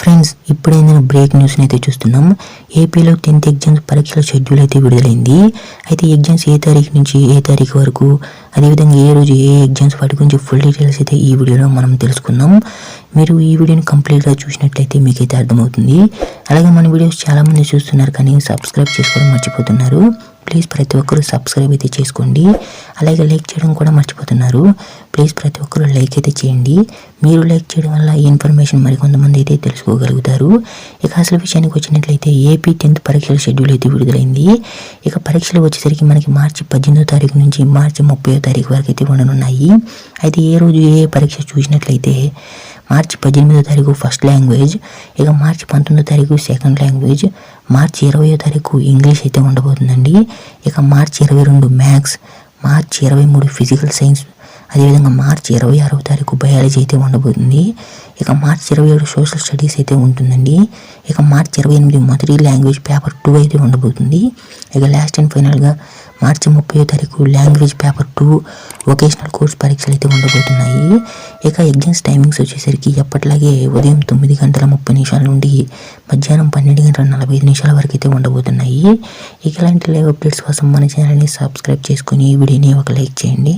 Friends ఇప్పుడే నేను break news అయితే చూస్తున్నాం. ఏపీలో టెన్త్ ఎగ్జామ్స్ పరీక్షల షెడ్యూల్ అయితే విడుదలైంది. అయితే ఎగ్జామ్స్ ఏ తారీఖు నుంచి ఏ తారీఖు వరకు? అదేవిధంగా ఏ రోజు ఏ ఎగ్జామ్స్ వాటి గురించి ఫుల్ డీటెయిల్స్ అయితే ఈ వీడియోలో మనం తెలుసుకుందాం. మీరు ఈ వీడియోని కంప్లీట్గా చూసినట్లయితే మీకైతే అర్థమవుతుంది. అలాగే మన వీడియోస్ చాలామంది చూస్తున్నారు కానీ సబ్స్క్రైబ్ చేసుకోవడం మర్చిపోతున్నారు. ప్లీజ్ ప్రతి ఒక్కరు సబ్స్క్రైబ్ అయితే చేసుకోండి. అలాగే లైక్ చేయడం కూడా మర్చిపోతున్నారు. ప్లీజ్ ప్రతి ఒక్కరు లైక్ అయితే చేయండి. మీరు లైక్ చేయడం వల్ల ఈ ఇన్ఫర్మేషన్ మరికొంతమంది అయితే తెలుసుకోగలుగుతారు. ఇక అసలు విషయానికి వచ్చినట్లయితే ఏపీ టెన్త్ పరీక్షల షెడ్యూల్ అయితే విడుదలైంది. ఇక పరీక్షలు వచ్చేసరికి మనకి మార్చి పద్దెనిమిదో తారీఖు నుంచి మార్చి ముప్పై తారీఖు వరకు అయితే ఉండనున్నాయి. అయితే ఏ రోజు ఏ పరీక్ష చూసినట్లయితే మార్చి పద్దెనిమిదో తారీఖు ఫస్ట్ లాంగ్వేజ్ ఇక మార్చి పంతొమ్మిదో తారీఖు సెకండ్ లాంగ్వేజ్ మార్చి ఇరవయో తారీఖు ఇంగ్లీష్ అయితే ఉండబోతుందండి. ఇక మార్చి ఇరవై రెండు మ్యాథ్స్ మార్చి ఇరవై మూడు ఫిజికల్ సైన్స్ అదేవిధంగా మార్చి ఇరవై ఆరవ తారీఖు బయాలజీ అయితే ఉండబోతుంది. ఇక మార్చి ఇరవై ఏడు సోషల్ స్టడీస్ అయితే ఉంటుందండి. ఇక మార్చి ఇరవై ఎనిమిది మొదటి లాంగ్వేజ్ పేపర్ టూ అయితే ఉండబోతుంది. ఇక లాస్ట్ అండ్ ఫైనల్గా మార్చి ముప్పై తారీఖు language paper two vocational course పరీక్షలు అయితే ఉండబోతున్నాయి. ఇక ఎగ్జామ్స్ టైమింగ్స్ వచ్చేసరికి ఎప్పటిలాగే ఉదయం తొమ్మిది గంటల ముప్పై నిమిషాల నుండి మధ్యాహ్నం పన్నెండు గంటల నలభై ఐదు నిమిషాల వరకు అయితే ఉండబోతున్నాయి. ఇక ఇలాంటి లైవ్ అప్డేట్స్ కోసం మన ఛానల్ని సబ్స్క్రైబ్ చేసుకుని ఈ వీడియోని ఒక లైక్ చేయండి.